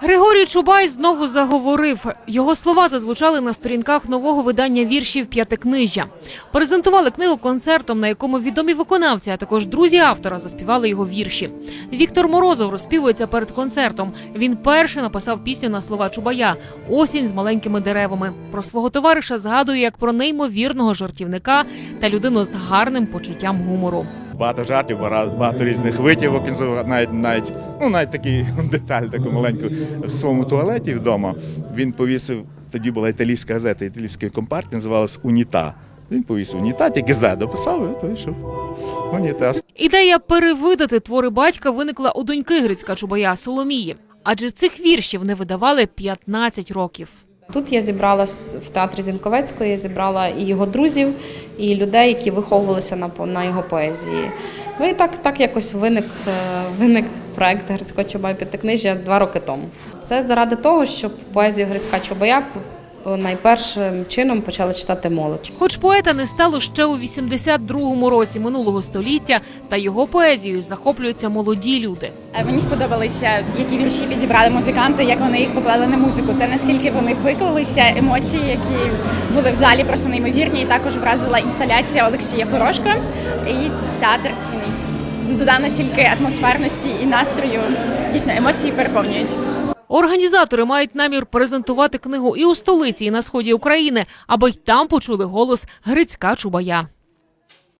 Григорій Чубай знову заговорив. Його слова зазвучали на сторінках нового видання віршів П'ятикнижжя. Презентували книгу концертом, на якому відомі виконавці, а також друзі автора заспівали його вірші. Віктор Морозов розспівується перед концертом. Він перший написав пісню на слова Чубая Осінь з маленькими деревами. Про свого товариша згадує як про неймовірного жартівника та людину з гарним почуттям гумору. Багато жартів, багато різних витівок. Навіть навіть ну навіть такі деталь, таку маленьку в своєму туалеті вдома. Він повісив. Тоді була італійська газета, італійської компартії, називалась Уніта. Він повісив уніта, тільки «З» дописав, і то йшов. Унітаз. Ідея перевидати твори батька виникла у доньки Грицька Чубая Соломії, адже цих віршів не видавали 15 років. Тут я зібрала в театрі Зінковецької, я зібрала і його друзів, і людей, які виховувалися на, на його поезії. Ну і так, так якось виник, е, виник проект Грицько Чобай П'ятикнижжя два роки тому. Це заради того, щоб поезію Грицька п- найпершим чином почали читати молодь. Хоч поета не стало ще у 82-му році минулого століття, та його поезією захоплюються молоді люди. Е, Мені сподобалися, які вірші підібрали музиканти, як вони їх поклали на музику, та наскільки вони виклалися, емоції, які були в залі, просто неймовірні. І також вразила інсталяція Олексія Хорошка і театр ціни. Додав настільки атмосферності і настрою. Дійсно, емоції переповнюють. Організатори мають намір презентувати книгу і у столиці, і на сході України, аби й там почули голос Грицька Чубая.